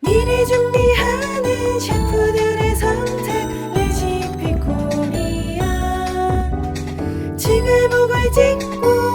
미리 준비하는 셰프들의 선택 레시피 코리아 지금 보고 찍고